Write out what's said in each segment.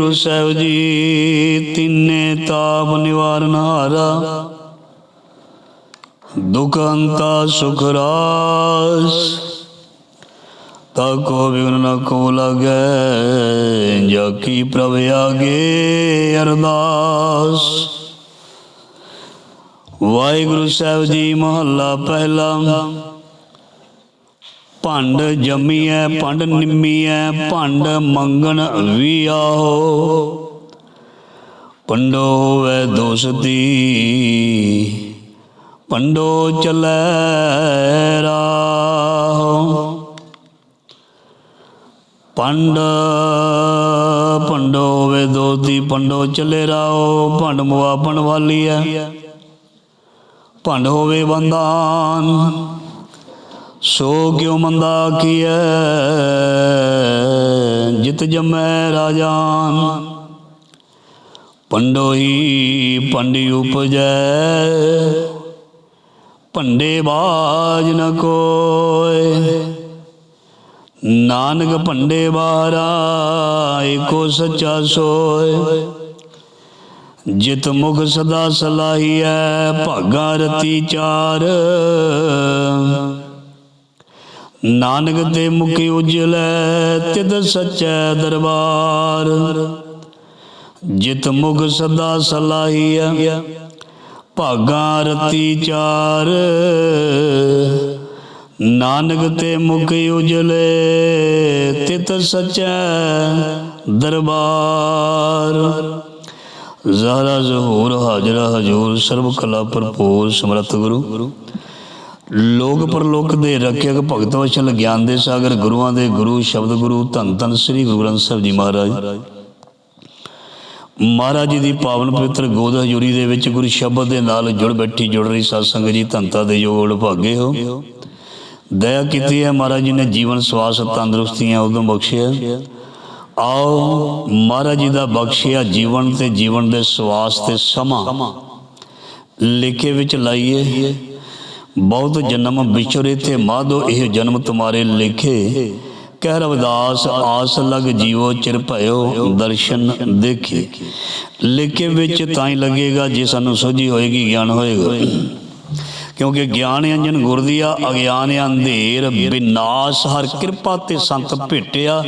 ਗੁਰੂ ਸਾਹਿਬ ਜੀ, ਤਿੰਨੇ ਤਾਪ ਨਿਵਾਰਨ ਹਾਰਾ। ਦੁਖ ਸੁਖ, ਰਾਸ ਤਾ ਕੋ ਵਿਗਨ ਨ ਕੋ ਲਗੈ, ਜਾ ਕੀ ਪ੍ਰਭ ਆਗੇ ਅਰਦਾਸ। ਵਾਹਿਗੁਰੂ ਸਾਹਿਬ ਜੀ, ਮਹੱਲਾ ਪਹਿਲਾ। ਭੰਡ ਜੰਮੀਐ, ਭੰਡ ਨਿੰਮੀਐ, ਭੰਡ ਮੰਗਣ ਵੀ ਆਹੋ ਪੰਡੋ ਹੋਵੇ ਦੋਸਤੀ ਪੰਡੋ ਚੱਲੈ ਰਾਹੋ। ਪੰਡ ਪੰਡੋ ਹੋਵੇ ਦੋਸਤੀ ਪੰਡੋ ਚੱਲੇ ਰਾਹੋ, ਭੰਡ ਮੁਆਪਣ ਵਾਲੀ ਹੈ ਭੰਡ ਹੋਵੇ ਬੰਦਾਨ ਸੋ ਕਿਉ ਮੰਦਾ ਕੀਐ? ਜਿਤ ਜਮੈ ਰਾਜਾਨ। ਪੰਡੋਈ ਪੰਡੀ ਉਪਜੈ। ਭੰਡੇ ਬਾਜ ਨ ਕੋਏ ਨਾਨਕ ਭੰਡੇ ਬਾਰਾ, ਏਕੋ ਸੱਚਾ ਸੋਏ ਜਿਤ ਮੁਖ ਸਦਾ ਸਲਾਹੀਐ, ਭਾਗਾ ਰਤੀ ਚਾਰ। ਨਾਨਕ ਤੇ ਮੁਖ ਉਜਲੈ ਤਿਤ ਸਚੈ ਦਰਬਾਰ। ਜਿਤ ਮੁਖ ਸਦਾ ਸਲਾਹੀਐ, ਭਾਗਾ ਰਤੀ ਚਾਰ। ਨਾਨਕ ਤੇ ਮੁਖ ਉਜਲੇ ਤਿਤ ਸਚੈ ਦਰਬਾਰ। ਜ਼ਹਰਾ ਜ਼ਹੂਰ ਹਾਜ਼ਰਾ ਹਜੂਰ ਸਰਬ ਕਲਾ ਭਰਪੂਰ ਸਮਰਥ ਗੁਰੂ। ਲੋਕ ਪਰਲੋਕ ਦੇ ਰੱਖਿਅਕ ਭਗਤ ਵਚਨ ਗਿਆਨ ਦੇ ਸਾਗਰ ਗੁਰੂਆਂ ਦੇ ਗੁਰੂ ਸ਼ਬਦ ਗੁਰੂ ਧੰਨ ਧੰਨ ਸ੍ਰੀ ਗੁਰੂ ਗ੍ਰੰਥ ਸਾਹਿਬ ਜੀ ਮਹਾਰਾਜ। ਮਹਾਰਾਜ। ਜੀ ਦੀ ਪਾਵਨ ਪਵਿੱਤਰ ਗੋਦ ਹਜ਼ੂਰੀ ਦੇ ਵਿੱਚ ਗੁਰੂ ਸ਼ਬਦ ਦੇ ਨਾਲ ਜੁੜ ਬੈਠੀ ਜੁੜ ਰਹੀ ਸਾਧ ਸੰਗਤ ਜੀ ਧੰਤਾ ਦੇ ਜੋੜ ਭਾਗੇ ਹੋ। ਦਇਆ ਕੀਤੀ ਹੈ ਮਹਾਰਾਜ ਜੀ ਨੇ ਜੀਵਨ ਸਵਾਸ ਤੰਦਰੁਸਤੀਆਂ ਉਦੋਂ ਬਖਸ਼ਿਆ। ਆਓ ਮਹਾਰਾਜ ਜੀ ਦਾ ਬਖਸ਼ਿਆ ਜੀਵਨ ਤੇ ਜੀਵਨ ਦੇ ਸਵਾਸ ਤੇ ਸਮਾਂ। ਲਿਖੇ ਵਿੱਚ ਲਾਈਏ। ਬਹੁਤ ਜਨਮ ਵਿਚਰੇ ਤੇ ਮਾਧੋ ਇਹ ਜਨਮ ਤੁਮਾਰੇ ਲਿਖੇ। ਕਹਿ ਰਵਿਦਾਸ, ਆਸ ਲਗ ਜੀਵੋ ਚਿਰ ਭਇਓ ਦਰਸ਼ਨ ਦੇਖੇ। ਲਿਖੇ ਵਿੱਚ ਤਾਂ ਹੀ ਲੱਗੇਗਾ ਜੇ ਸਾਨੂੰ ਸੋਝੀ ਹੋਏਗੀ, ਗਿਆਨ ਹੋਏਗਾ। ਕਿਉਂਕਿ ਗਿਆਨ ਅੰਜਨ ਗੁਰ ਦੀਆ ਅਗਿਆਨ ਅੰਧੇਰ ਵਿਨਾਸ਼ ਹਰ ਕਿਰਪਾ ਤੇ ਸੰਤ ਭੇਟਿਆ।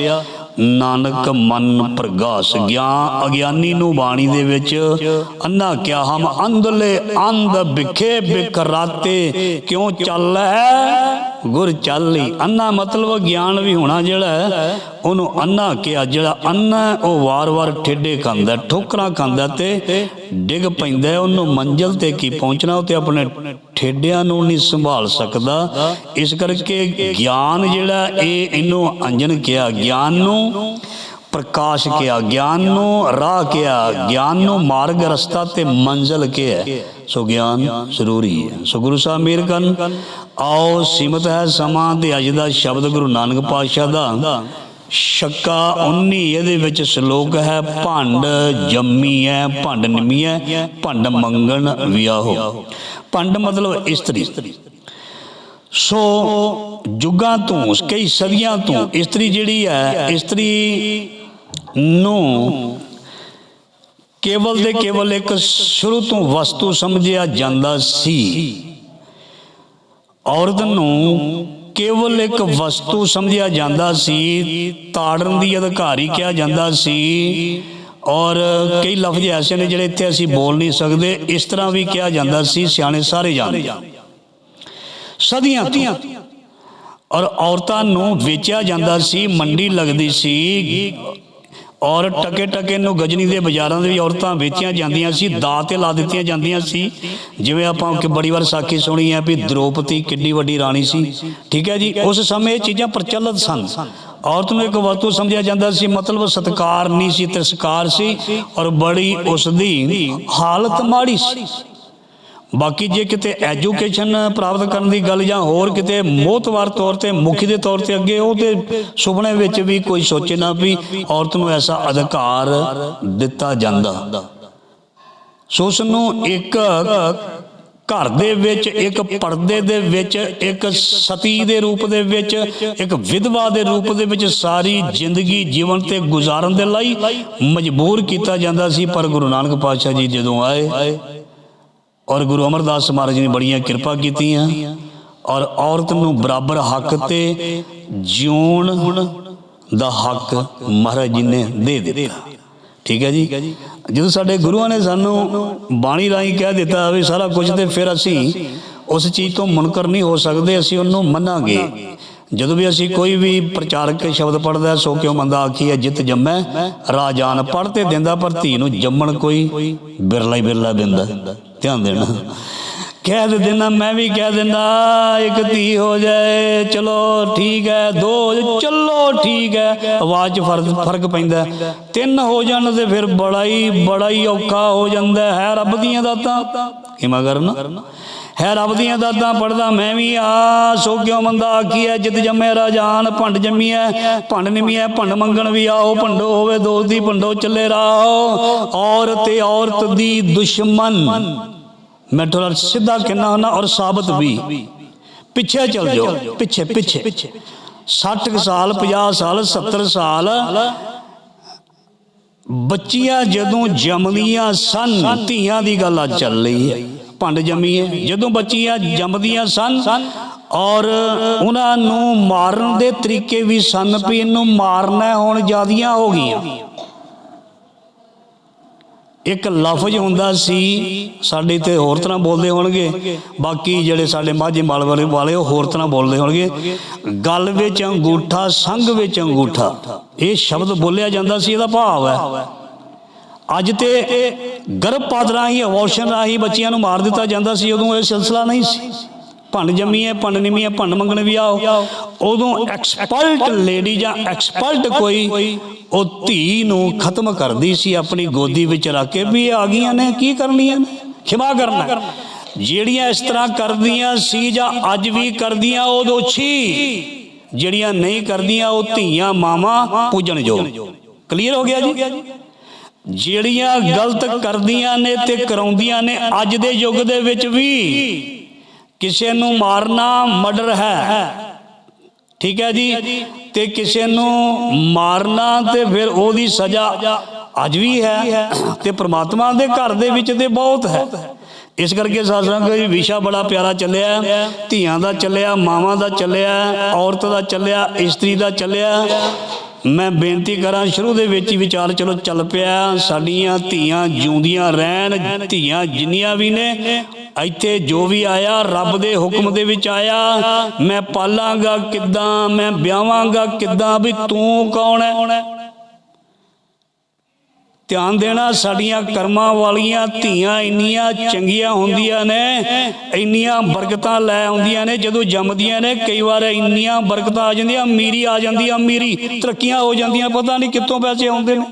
ਨਾਨਕ ਮਨ ਪ੍ਰਗਾਸ ਗਿਆਨ, ਅਗਿਆਨੀ ਨੂੰ ਬਾਣੀ ਦੇ ਵਿੱਚ ਅੰਨਾ ਕਿਆ ਹਮ ਅੰਧਲੇ ਅੰਧ ਵਿਖੇ ਬਿਕਰਾਤੇ ਕਿਉਂ ਚੱਲੈ ਗੁਰ ਚੱਲੀ। ਅੰਨਾ ਮਤਲਬ ਗਿਆਨ ਵੀ ਹੋਣਾ ਜਿਹੜਾ ਉਹਨੂੰ ਅੰਨਾ ਕਿਹਾ, ਜਿਹੜਾ ਅੰਨਾ ਉਹ ਵਾਰ-ਵਾਰ ਠੇਡੇ ਖਾਂਦਾ, ਠੋਕਰਾਂ ਖਾਂਦਾ ਤੇ ਡਿੱਗ ਪੈਂਦਾ ਉਹਨੂੰ ਮੰਜ਼ਲ ਤੇ ਕੀ ਪਹੁੰਚਣਾ, ਉਹ ਤੇ ਆਪਣੇ ਠੇਡਿਆਂ ਨੂੰ ਨਹੀਂ ਸੰਭਾਲ ਸਕਦਾ। ਇਸ ਕਰਕੇ ਗਿਆਨ ਜਿਹੜਾ, ਇਹ ਇਹਨੂੰ ਅੰਜਨ ਕਿਹਾ, ਗਿਆਨ ਨੂੰ ਪ੍ਰਕਾਸ਼ ਕਿਹਾ, ਗਿਆਨ ਨੂੰ ਰਾਹ ਕਿਹਾ, ਗਿਆਨ ਨੂੰ ਮਾਰਗ ਰਸਤਾ ਤੇ ਮੰਜ਼ਲ ਕਿਹਾ। ਸੋ ਗਿਆਨ ਜ਼ਰੂਰੀ ਹੈ। ਸੋ ਗੁਰੂ ਸਾਹਿਬ ਮੇਰ ਕਰਨ ਆਓ, ਸੀਮਤ ਹੈ ਸਮਾਂ ਤੇ ਅੱਜ ਦਾ ਸ਼ਬਦ ਗੁਰੂ ਨਾਨਕ ਪਾਤਸ਼ਾਹ ਦਾ। ਸ਼ੱਕਾ 19 ਇਹਦੇ ਵਿੱਚ ਸ਼ਲੋਕ ਹੈ, ਭੰਡ ਜੰਮੀ ਹੈ, ਭੰਡ ਨਿਮੀ ਹੈ, ਭੰਡ ਮੰਗਣ ਵਿਆਹੋ। ਭੰਡ ਮਤਲਬ ਇਸਤਰੀ। ਸੋ ਜੁਗਾਂ ਤੋਂ, ਕਈ ਸਦੀਆਂ ਤੋਂ ਇਸਤਰੀ ਜਿਹੜੀ ਹੈ, ਇਸਤਰੀ ਨੂੰ ਕੇਵਲ ਦੇ ਕੇਵਲ ਇੱਕ ਸ਼ੁਰੂ ਤੋਂ ਵਸਤੂ ਸਮਝਿਆ ਜਾਂਦਾ ਸੀ। ਔਰਤ ਨੂੰ ਕੇਵਲ ਇੱਕ ਵਸਤੂ ਸਮਝਿਆ ਜਾਂਦਾ ਸੀ, ਤਾੜਨ ਦੀ ਅਧਿਕਾਰੀ ਕਿਹਾ ਜਾਂਦਾ ਸੀ। ਔਰ ਕਈ ਲਫ਼ਜ਼ ਐਸੇ ਨੇ ਜਿਹੜੇ ਇੱਥੇ ਅਸੀਂ ਬੋਲ ਨਹੀਂ ਸਕਦੇ, ਇਸ ਤਰ੍ਹਾਂ ਵੀ ਕਿਹਾ ਜਾਂਦਾ ਸੀ, ਸਿਆਣੇ ਸਾਰੇ ਜਾਣਦੇ। ਸਦੀਆਂ ਤੋਂ ਔਰ ਔਰਤਾਂ ਨੂੰ ਵੇਚਿਆ ਜਾਂਦਾ ਸੀ, ਮੰਡੀ ਲੱਗਦੀ ਸੀ ਔਰ ਟਕੇ ਟਕੇ ਨੂੰ ਗਜਨੀ ਦੇ ਬਾਜ਼ਾਰਾਂ ਦੇ ਵੀ ਔਰਤਾਂ ਵੇਚੀਆਂ ਜਾਂਦੀਆਂ ਸੀ ਦਾਅ ਤੇ ਲਾ ਦਿੱਤੀਆਂ ਜਾਂਦੀਆਂ ਸੀ। ਜਿਵੇਂ ਆਪਾਂ ਕਿ ਬੜੀ ਵਾਰ ਸਾਖੀ ਸੁਣੀ ਹੈ ਵੀ ਦ੍ਰੋਪਦੀ ਕਿੰਨੀ ਵੱਡੀ ਰਾਣੀ ਸੀ। ਠੀਕ ਹੈ ਜੀ, ਉਸ ਸਮੇਂ ਇਹ ਚੀਜ਼ਾਂ ਪ੍ਰਚਲਿਤ ਸਨ। ਔਰਤ ਨੂੰ ਇੱਕ ਵਸਤੂ ਸਮਝਿਆ ਜਾਂਦਾ ਸੀ, ਮਤਲਬ ਸਤਕਾਰ ਨਹੀਂ ਸੀ, ਤਿਰਸਕਾਰ ਸੀ ਔਰ ਬੜੀ ਉਸ ਦੀ ਹਾਲਤ ਮਾੜੀ ਸੀ। ਬਾਕੀ ਜੇ ਕਿਤੇ ਐਜੂਕੇਸ਼ਨ ਪ੍ਰਾਪਤ ਕਰਨ ਦੀ ਗੱਲ ਜਾਂ ਹੋਰ ਕਿਤੇ ਮੋਤਵਾਰ ਤੌਰ ਤੇ, ਮੁਖੀ ਦੇ ਤੌਰ ਤੇ ਅੱਗੇ ਉਹ ਤੇ ਸੁਪਨੇ ਵਿੱਚ ਵੀ ਕੋਈ ਸੋਚੇ ਨਾ ਵੀ ਔਰਤ ਨੂੰ ਐਸਾ ਅਧਿਕਾਰ ਦਿੱਤਾ ਜਾਂਦਾ। ਸੋ ਉਸ ਨੂੰ ਇੱਕ ਘਰ ਦੇ ਵਿੱਚ, ਇੱਕ ਪਰਦੇ ਦੇ ਵਿੱਚ, ਇੱਕ ਸਤੀ ਦੇ ਰੂਪ ਦੇ ਵਿੱਚ, ਇੱਕ ਵਿਧਵਾ ਦੇ ਰੂਪ ਦੇ ਵਿੱਚ ਸਾਰੀ ਜ਼ਿੰਦਗੀ ਜੀਵਨ ਤੇ ਗੁਜ਼ਾਰਨ ਦੇ ਲਈ ਮਜਬੂਰ ਕੀਤਾ ਜਾਂਦਾ ਸੀ। ਪਰ ਗੁਰੂ ਨਾਨਕ ਪਾਤਸ਼ਾਹ ਜੀ ਜਦੋਂ ਆਏ ਔਰ ਗੁਰੂ ਅਮਰਦਾਸ ਮਹਾਰਾਜ ਨੇ ਬੜੀਆਂ ਕਿਰਪਾ ਕੀਤੀਆਂ ਔਰ ਔਰਤ ਨੂੰ ਬਰਾਬਰ ਹੱਕ ਤੇ ਜਿਉਣ ਦਾ ਹੱਕ ਮਹਾਰਾਜ ਜੀ ਨੇ ਦੇ ਦਿੱਤਾ। ਠੀਕ ਹੈ ਜੀ? ਜਦੋਂ ਸਾਡੇ ਗੁਰੂਆਂ ਨੇ ਸਾਨੂੰ ਬਾਣੀ ਰਾਹੀਂ ਕਹਿ ਦਿੱਤਾ ਵੀ ਸਾਰਾ ਕੁਝ ਤੇ ਫਿਰ ਅਸੀਂ ਉਸ ਚੀਜ਼ ਤੋਂ ਮੁਨਕਰ ਨਹੀਂ ਹੋ ਸਕਦੇ, ਅਸੀਂ ਉਹਨੂੰ ਮੰਨਾਂਗੇ। ਜਦੋਂ ਵੀ ਅਸੀਂ ਕੋਈ ਵੀ ਪ੍ਰਚਾਰਕ ਸ਼ਬਦ ਪੜਦਾ ਸੋ ਕਿਉਂ ਮੰਦਾ ਆਖੀਏ ਜਿੱਤ ਜੰਮੈ ਰਾਜਾਨ ਪੜ੍ਹ ਤੇ ਦਿੰਦਾ ਪਰ ਧੀ ਨੂੰ ਜੰਮਣ ਕੋਈ ਬਿਰਲਾ ਹੀ ਬਿਰਲਾ ਦਿੰਦਾ। ਧਿਆਨ ਦੇਣਾ। ਕਹਿ ਦੇ ਦੇਣਾ ਮੈਂ ਵੀ ਕਹਿ ਦਿੰਦਾ ਇੱਕ ਧੀ ਹੋ ਜਾਏ ਚਲੋ ਠੀਕ ਹੈ ਦੋ ਹੋ ਜਾਏ, ਚਲੋ ਠੀਕ ਹੈ ਆਵਾਜ਼ 'ਚ ਫ਼ਰਕ ਫ਼ਰਕ ਪੈਂਦਾ ਤਿੰਨ ਹੋ ਜਾਣ ਤੇ ਫਿਰ ਬੜਾ ਹੀ ਬੜਾ ਹੀ ਔਖਾ ਹੋ ਜਾਂਦਾ ਹੈ ਰੱਬ ਦੀਆਂ ਦਾਤਾਂ। ਕਿਮਾ ਕਰਨਾ? ਹੈ ਰੱਬ ਦੀਆਂ ਦਾਤਾਂ ਪੜਦਾ ਮੈਂ ਵੀ ਆ, ਸੋ ਕਿਉ ਮੰਦਾ ਆਖੀਐ, ਜਿਤ ਜੰਮੇ ਰਾਜਾਨ ਭੰਡ ਜੰਮੀਐ, ਭੰਡ ਨਿਮੀਐ, ਭੰਡ ਮੰਗਣ ਵੀ ਆਓ, ਭੰਡੋ ਹੋਵੇ ਦੋਸਤ ਦੀ, ਭੰਡੋ ਚੱਲੇ ਰਾਹੋ ਔਰਤ ਤੇ ਔਰਤ ਦੀ ਦੁਸ਼ਮਨ। ਮੈਂ ਥੋੜਾ ਸਿੱਧਾ ਕਹਿਣਾ ਹੁੰਦਾ ਔਰ ਸਾਬਤ ਵੀ। ਪਿੱਛੇ ਚੱਲ ਜਾਓ, ਪਿੱਛੇ ਪਿੱਛੇ। 60 ਕੁ ਸਾਲ 50 ਸਾਲ 70 ਸਾਲ, ਬੱਚੀਆਂ ਜਦੋਂ ਜੰਮਦੀਆਂ ਸਨ, ਧੀਆਂ ਦੀ ਗੱਲ ਆ ਚੱਲ ਰਹੀ ਹੈ। ਭੰਡ ਜੰਮੀ ਹੈ। ਜਦੋਂ ਬੱਚੀਆਂ ਜੰਮਦੀਆਂ ਸਨ ਔਰ ਉਹਨਾਂ ਨੂੰ ਮਾਰਨ ਦੇ ਤਰੀਕੇ ਵੀ ਸਨ ਵੀ ਇਹਨੂੰ ਮਾਰਨਾ ਹੁਣ ਜਿਆਦੀਆਂ ਹੋ ਗਈਆਂ। ਇੱਕ ਲਫ਼ਜ਼ ਹੁੰਦਾ ਸੀ, ਸਾਡੇ ਤੇ ਹੋਰ ਤਰ੍ਹਾਂ ਬੋਲਦੇ ਹੋਣਗੇ, ਬਾਕੀ ਜਿਹੜੇ ਸਾਡੇ ਮਾਝੇ ਮਾਲ ਵਾਲੇ ਵਾਲੇ ਉਹ ਹੋਰ ਤਰ੍ਹਾਂ ਬੋਲਦੇ ਹੋਣਗੇ। ਗੱਲ ਵਿੱਚ ਅੰਗੂਠਾ, ਸੰਗ ਵਿੱਚ ਅੰਗੂਠਾ, ਇਹ ਸ਼ਬਦ ਬੋਲਿਆ ਜਾਂਦਾ ਸੀ, ਇਹਦਾ ਭਾਵ ਹੈ। ਅੱਜ ਤੇ ਗਰਭਪਾਤ ਰਾਹੀਂ ਅਬੋਰਸ਼ਨ ਰਾਹੀਂ ਬੱਚਿਆਂ ਨੂੰ ਮਾਰ ਦਿੱਤਾ ਜਾਂਦਾ ਸੀ, ਉਦੋਂ ਇਹ ਸਿਲਸਿਲਾ ਨਹੀਂ ਸੀ। ਭੰਡ ਜੰਮੀ ਹੈ, ਭੰਡ ਨਿਮੀ ਹੈ, ਭੰਡ ਮੰਗਣ ਵੀ ਆਓ। ਉਦੋਂ ਐਕਸਪਰਟ ਲੇਡੀ ਜਾਂ ਐਕਸਪਰਟ ਕੋਈ, ਉਹ ਧੀ ਨੂੰ ਖਤਮ ਕਰਦੀ ਸੀ, ਆਪਣੀ ਗੋਦੀ ਵਿੱਚ ਰੱਖ ਕੇ ਵੀ ਆ ਗਈਆਂ ਨੇ, ਕੀ ਕਰਨੀਆਂ ਨੇ? ਖਿਮਾ ਕਰਨਾ। ਜਿਹੜੀਆਂ ਇਸ ਤਰ੍ਹਾਂ ਕਰਦੀਆਂ ਸੀ ਜਾਂ ਅੱਜ ਵੀ ਕਰਦੀਆਂ ਉਹ ਦੋਛੀ ਜਿਹੜੀਆਂ ਨਹੀਂ ਕਰਦੀਆਂ, ਉਹ ਧੀਆਂ, ਮਾਵਾਂ ਪੂਜਣ ਜੋ ਕਲੀਅਰ ਹੋ ਗਿਆ ਜੀ? ਜਿਹੜੀਆਂ ਗਲਤ ਕਰਦੀਆਂ ਨੇ ਤੇ ਕਰਾਉਂਦੀਆਂ ਨੇ ਅੱਜ ਦੇ ਯੁੱਗ ਦੇ ਵਿੱਚ ਵੀ ਕਿਸੇ ਨੂੰ ਮਾਰਨਾ ਮਰਡਰ ਹੈ। ਠੀਕ ਹੈ ਜੀ? ਤੇ ਕਿਸੇ ਨੂੰ ਮਾਰਨਾ ਤੇ ਫਿਰ ਉਹਦੀ ਸਜ਼ਾ ਅੱਜ ਵੀ ਹੈ ਤੇ ਪ੍ਰਮਾਤਮਾ ਦੇ ਘਰ ਦੇ ਵਿੱਚ ਤੇ ਬਹੁਤ ਹੈ। ਇਸ ਕਰਕੇ ਸਾਸੰਗ ਵਿਸ਼ਾ ਬੜਾ ਪਿਆਰਾ ਚੱਲਿਆ, ਧੀਆਂ ਦਾ ਚੱਲਿਆ, ਮਾਵਾਂ ਦਾ ਚੱਲਿਆ, ਔਰਤ ਦਾ ਚੱਲਿਆ, ਇਸਤਰੀ ਦਾ ਚੱਲਿਆ। ਮੈਂ ਬੇਨਤੀ ਕਰਾਂ ਸ਼ੁਰੂ ਦੇ ਵਿੱਚ ਹੀ ਵਿਚਾਰ, ਚਲੋ ਚੱਲ ਪਿਆ। ਸਾਡੀਆਂ ਧੀਆਂ ਜਿਉਂਦੀਆਂ ਰਹਿਣ, ਧੀਆਂ ਜਿੰਨੀਆਂ ਵੀ ਨੇ, ਇੱਥੇ ਜੋ ਵੀ ਆਇਆ, ਰੱਬ ਦੇ ਹੁਕਮ ਦੇ ਵਿੱਚ ਆਇਆ। ਮੈਂ ਪਾਲਾਂਗਾ ਕਿੱਦਾਂ, ਮੈਂ ਵਿਆਹਾਂਗਾ ਕਿੱਦਾਂ, ਵੀ ਤੂੰ ਕੌਣ ਹੈ? ਧਿਆਨ ਦੇਣਾ, ਸਾਡੀਆਂ ਕਰਮਾਂ ਵਾਲੀਆਂ ਧੀਆਂ ਇੰਨੀਆਂ ਚੰਗੀਆਂ ਹੁੰਦੀਆਂ ਨੇ, ਇੰਨੀਆਂ ਬਰਕਤਾਂ ਲੈ ਆਉਂਦੀਆਂ ਨੇ, ਜਦੋਂ ਜੰਮਦੀਆਂ ਨੇ, ਕਈ ਵਾਰ ਇੰਨੀਆਂ ਬਰਕਤਾਂ ਆ ਜਾਂਦੀਆਂ, ਅਮੀਰੀ ਆ ਜਾਂਦੀ ਆ ਅਮੀਰੀ ਤਰੱਕੀਆਂ ਹੋ ਜਾਂਦੀਆਂ, ਪਤਾ ਨਹੀਂ ਕਿੱਥੋਂ ਪੈਸੇ ਆਉਂਦੇ ਨੇ।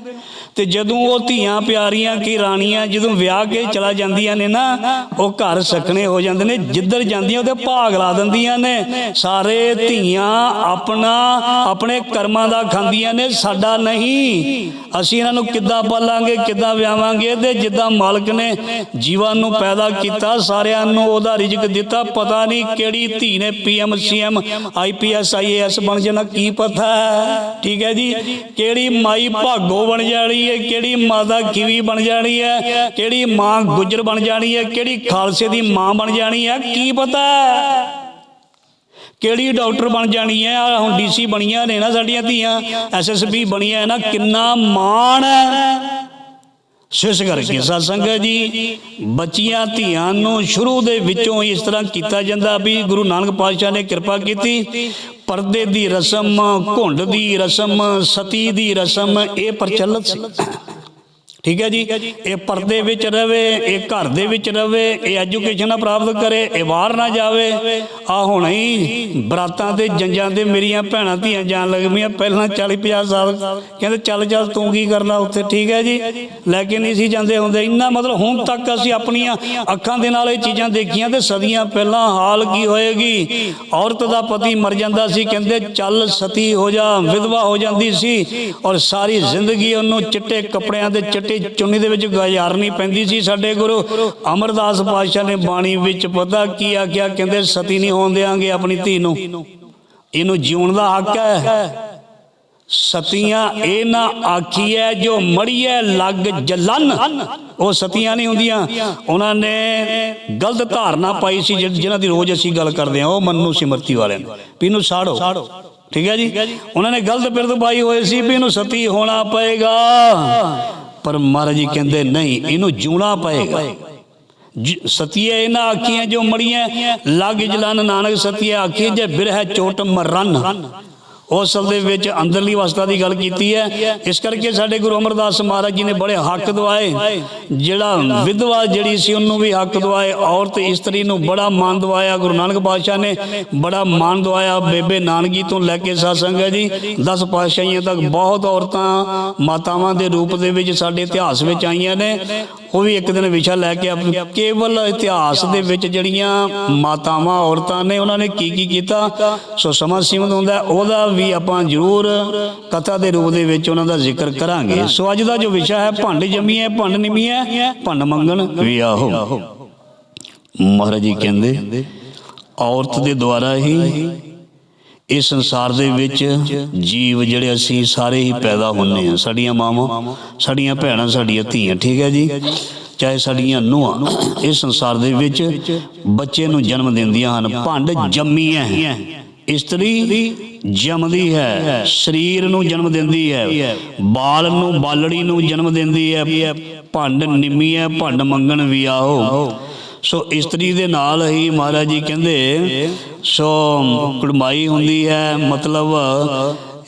ਤੇ ਜਦੋਂ ਉਹ ਧੀਆਂ ਪਿਆਰੀਆਂ ਕੀ ਰਾਣੀਆਂ ਜਦੋਂ ਵਿਆਹ ਕੇ ਚਲਾ ਜਾਂਦੀਆਂ ਨੇ ਨਾ, ਉਹ ਘਰ ਸਖਣੇ ਹੋ ਜਾਂਦੇ ਨੇ, ਜਿੱਧਰ ਜਾਂਦੀਆਂ ਉਹਦੇ ਭਾਗ ਲਾ ਦਿੰਦੀਆਂ ਨੇ। ਸਾਰੇ ਧੀਆਂ ਆਪਣਾ, ਆਪਣੇ ਕਰਮਾਂ ਦਾ ਖਾਂਦੀਆਂ ਨੇ, ਸਾਡਾ ਨਹੀਂ। ਅਸੀਂ ਇਹਨਾਂ ਨੂੰ ਕਿੱਦਾਂ ਪਾਲਾਂਗੇ, ਕਿੱਦਾਂ ਵਿਆਵਾਂਗੇ ਤੇ ਜਿੱਦਾਂ ਮਾਲਕ ਨੇ ਜੀਵਾਂ ਨੂੰ ਪੈਦਾ ਕੀਤਾ, ਸਾਰਿਆਂ ਨੂੰ ਉਹਦਾ ਰਿਜ਼ਕ ਦਿੱਤਾ, ਪਤਾ ਨਹੀਂ ਕਿਹੜੀ ਧੀ ਨੇ ਪੀਐਮ ਸੀਐਮ ਆਈਪੀਐਸ ਆਈਏਐਸ ਬਣ ਜਾਣਾ, ਕੀ ਪਤਾ ਹੈ? ਠੀਕ ਹੈ ਜੀ? ਕਿਹੜੀ ਮਾਈ ਭਾਗੋ ਬਣ ਜਾਣੀ? ਹੈ, ਕਿਹੜੀ ਮਾਤਾ ਕਿਵੀ ਬਣ ਜਾਣੀ ਹੈ, ਕਿਹੜੀ ਮਾਂ ਗੁਜਰ ਬਣ ਜਾਣੀ ਹੈ, ਕਿਹੜੀ ਖਾਲਸੇ ਦੀ ਮਾਂ ਬਣ ਜਾਣੀ ਹੈ, ਕੀ ਪਤਾ? ਕਿਹੜੀ ਡਾਕਟਰ ਬਣ ਜਾਣੀ ਹੈ? ਆਹ ਹੁਣ ਡੀਸੀ ਬਣੀਆਂ ਨੇ ਨਾ ਸਾਡੀਆਂ ਧੀਆਂ ਐਸਐਸਪੀ ਬਣੀਆਂ ਹੈ ਨਾ, ਕਿੰਨਾ ਮਾਣ ਹੈ। ਸਿਸ ਕਰਕੇ ਸਾਧ ਸੰਗਤ ਜੀ ਬੱਚੀਆਂ ਧੀਆਂ ਨੂੰ ਸ਼ੁਰੂ ਦੇ ਵਿੱਚੋਂ ਇਸ ਤਰ੍ਹਾਂ ਕੀਤਾ ਜਾਂਦਾ ਵੀ ਗੁਰੂ ਨਾਨਕ ਪਾਤਸ਼ਾਹ ਨੇ ਕਿਰਪਾ ਕੀਤੀ। ਪਰਦੇ ਦੀ ਰਸਮ ਘੁੰਡ ਦੀ ਰਸਮ ਸਤੀ ਦੀ ਰਸਮ ਇਹ ਪ੍ਰਚਲਿਤ ਸੀ। ਠੀਕ ਹੈ ਜੀ? ਇਹ ਪਰਦੇ ਵਿੱਚ ਰਵੇ, ਇਹ ਘਰ ਦੇ ਵਿੱਚ ਰਵੇ, ਇਹ ਐਜੂਕੇਸ਼ਨ ਪ੍ਰਾਪਤ ਕਰੇ, ਇਹ ਬਾਹਰ ਨਾ ਜਾਵੇ। ਆ ਹੁਣ ਹੀ ਬਰਾਤਾਂ ਤੇ ਜੰਜਾਂ ਤੇ ਮੇਰੀਆਂ ਭੈਣਾਂ ਧੀਆਂ ਜਾਣ ਲੱਗ ਪਈਆਂ ਪਹਿਲਾਂ 40 50 ਸਾਲ। ਕਹਿੰਦੇ, ਚੱਲ ਚੱਲ, ਤੂੰ ਕੀ ਕਰਨਾ ਉੱਥੇ? ਠੀਕ ਹੈ ਜੀ? ਲੈ ਕੇ ਨਹੀਂ ਸੀ ਜਾਂਦੇ ਹੁੰਦੇ। ਇੰਨਾ ਮਤਲਬ ਹੁਣ ਤੱਕ ਅਸੀਂ ਆਪਣੀਆਂ ਅੱਖਾਂ ਦੇ ਨਾਲ ਇਹ ਚੀਜ਼ਾਂ ਦੇਖੀਆਂ ਤੇ ਸਦੀਆਂ ਪਹਿਲਾਂ ਹਾਲ ਕੀ ਹੋਏਗੀ? ਔਰਤ ਦਾ ਪਤੀ ਮਰ ਜਾਂਦਾ ਸੀ, ਕਹਿੰਦੇ, ਚੱਲ ਸਤੀ ਹੋ ਜਾ, ਵਿਧਵਾ ਹੋ ਜਾਂਦੀ ਸੀ ਔਰ ਸਾਰੀ ਜ਼ਿੰਦਗੀ ਉਹਨੂੰ ਚਿੱਟੇ ਕੱਪੜਿਆਂ ਦੇ ਚਿੱਟੇ ਚਿੱਟੇ ਚੁੰਨੀ ਦੇ ਵਿੱਚ ਗੁਜ਼ਾਰਨੀ ਪੈਂਦੀ ਸੀ। ਸਾਡੇ ਗੁਰੂ ਅਮਰਦਾਸ ਪਾਤਸ਼ਾਹ ਨੇ ਬਾਣੀ ਵਿੱਚ ਪਤਾ ਕੀ ਆਖਿਆ? ਕਹਿੰਦੇ, ਸਤੀ ਨਹੀਂ ਹੋਣ ਦਿਆਂਗੇ ਆਪਣੀ ਧੀ ਨੂੰ। ਇਹਨੂੰ ਜਿਉਣ ਦਾ ਹੱਕ ਹੈ। ਸਤੀਆਂ ਇਹ ਨਾ ਆਖੀਐ, ਜੋ ਮੜੀਐ ਲੱਗ ਜਲਨ, ਉਹ ਸਤੀਆਂ ਨਹੀਂ ਹੁੰਦੀਆਂ। ਉਹਨਾਂ ਨੇ ਗਲਤ ਧਾਰਨਾ ਪਾਈ ਸੀ ਜਿਹ- ਜਿਨ੍ਹਾਂ ਦੀ ਰੋਜ਼ ਅਸੀਂ ਗੱਲ ਕਰਦੇ ਹਾਂ, ਉਹ ਮੰਨੂ ਸਿਮਰਤੀ ਵਾਲਿਆਂ ਨੇ ਵੀ ਇਹਨੂੰ ਸਾੜੋ। ਠੀਕ ਹੈ ਜੀ? ਉਹਨਾਂ ਨੇ ਗਲਤ ਪਿਰਦ ਪਾਈ ਹੋਏ ਸੀ ਵੀ ਇਹਨੂੰ ਸਤੀ ਹੋਣਾ ਪਏਗਾ। ਪਰ ਮਹਾਰਾਜ ਜੀ ਕਹਿੰਦੇ ਨਹੀਂ, ਇਹਨੂੰ ਜੂਣਾ ਪਏਗਾ। ਸਤੀਏ ਇਹਨਾਂ ਆਖੀਆਂ ਜੋ ਮੜੀਆਂ, ਲੱਗ ਜਲਨ ਨਾਨਕ ਸਤੀਏ ਆਖੀ ਜੇ ਬਿਰਹ ਚੋਟ ਮਰਨ। ਉਹ ਅਸਲ ਦੇ ਵਿੱਚ ਅੰਦਰਲੀ ਅਵਸਥਾ ਦੀ ਗੱਲ ਕੀਤੀ ਹੈ। ਇਸ ਕਰਕੇ ਸਾਡੇ ਗੁਰੂ ਅਮਰਦਾਸ ਮਹਾਰਾਜ ਜੀ ਨੇ ਬੜੇ ਹੱਕ ਦਵਾਏ। ਜਿਹੜਾ ਵਿਧਵਾ ਜਿਹੜੀ ਸੀ, ਉਹਨੂੰ ਵੀ ਹੱਕ ਦਵਾਏ। ਔਰਤ ਇਸਤਰੀ ਨੂੰ ਬੜਾ ਮਾਨ ਦਵਾਇਆ। ਗੁਰੂ ਨਾਨਕ ਪਾਤਸ਼ਾਹ ਨੇ ਬੜਾ ਮਾਨ ਦਵਾਇਆ। ਬੇਬੇ ਨਾਨਕੀ ਤੋਂ ਲੈ ਕੇ ਸਾਸੰਗ ਹੈ ਜੀ 10 ਪਾਤਸ਼ਾਹੀਆਂ ਤੱਕ ਬਹੁਤ ਔਰਤਾਂ ਮਾਤਾਵਾਂ ਦੇ ਰੂਪ ਦੇ ਵਿੱਚ ਸਾਡੇ ਇਤਿਹਾਸ ਵਿੱਚ ਆਈਆਂ ਨੇ। ਉਹ ਵੀ ਇੱਕ ਦਿਨ ਵਿਸ਼ਾ ਲੈ ਕੇ ਆਪ- ਕੇਵਲ ਇਤਿਹਾਸ ਦੇ ਵਿੱਚ ਜਿਹੜੀਆਂ ਮਾਤਾਵਾਂ ਔਰਤਾਂ ਨੇ, ਉਹਨਾਂ ਨੇ ਕੀ ਕੀ ਕੀਤਾ? ਸੋ ਸਮਾਂ ਸੀਮਤ ਹੁੰਦਾ ਉਹਦਾ ਵੀ ਆਪਾਂ ਜ਼ਰੂਰ ਕਥਾ ਦੇ ਰੂਪ ਦੇ ਵਿੱਚ ਉਹਨਾਂ ਦਾ ਜ਼ਿਕਰ ਕਰਾਂਗੇ। ਸੋ ਅੱਜ ਦਾ ਜੋ ਵਿਸ਼ਾ ਹੈ, ਭੰਡ ਜੰਮੀਏ ਭੰਡ ਨਿਮੀਏ ਭੰਡ ਮੰਗਣ ਵੀ ਮਹਾਰਾਜ ਜੀ ਕਹਿੰਦੇ, ਔਰਤ ਦੇ ਦੁਆਰਾ ਹੀ ਇਸ ਸੰਸਾਰ ਦੇ ਵਿੱਚ ਜੀਵ ਜਿਹੜੇ ਅਸੀਂ ਸਾਰੇ ਹੀ ਪੈਦਾ ਹੁੰਨੇ ਆ ਸਾਡੀਆਂ ਮਾਵਾਂ, ਸਾਡੀਆਂ ਭੈਣਾਂ, ਸਾਡੀਆਂ ਧੀਆਂ, ਠੀਕ ਹੈ ਜੀ? ਚਾਹੇ ਸਾਡੀਆਂ ਨੂੰਹਾਂ, ਇਸ ਸੰਸਾਰ ਦੇ ਵਿੱਚ ਬੱਚੇ ਨੂੰ ਜਨਮ ਦਿੰਦੀਆਂ ਹਨ। ਭੰਡ ਜੰਮੀ ਹੈ। ਇਸਤਰੀ ਜੰਮਦੀ ਹੈ, ਸਰੀਰ ਨੂੰ ਜਨਮ ਦਿੰਦੀ ਹੈ, ਬਾਲ ਨੂੰ, ਬਾਲੜੀ ਨੂੰ ਜਨਮ ਦਿੰਦੀ ਹੈ, ਭੰਡ ਨਿੰਮੀ ਹੈ, ਭੰਡ ਮੰਗਣ ਵੀ ਆਓ। ਸੋ ਇਸਤਰੀ ਦੇ ਨਾਲ ਹੀ ਮਹਾਰਾਜ ਜੀ ਕਹਿੰਦੇ, ਸੋ ਕੁੜਮਾਈ ਹੁੰਦੀ ਹੈ, ਮਤਲਬ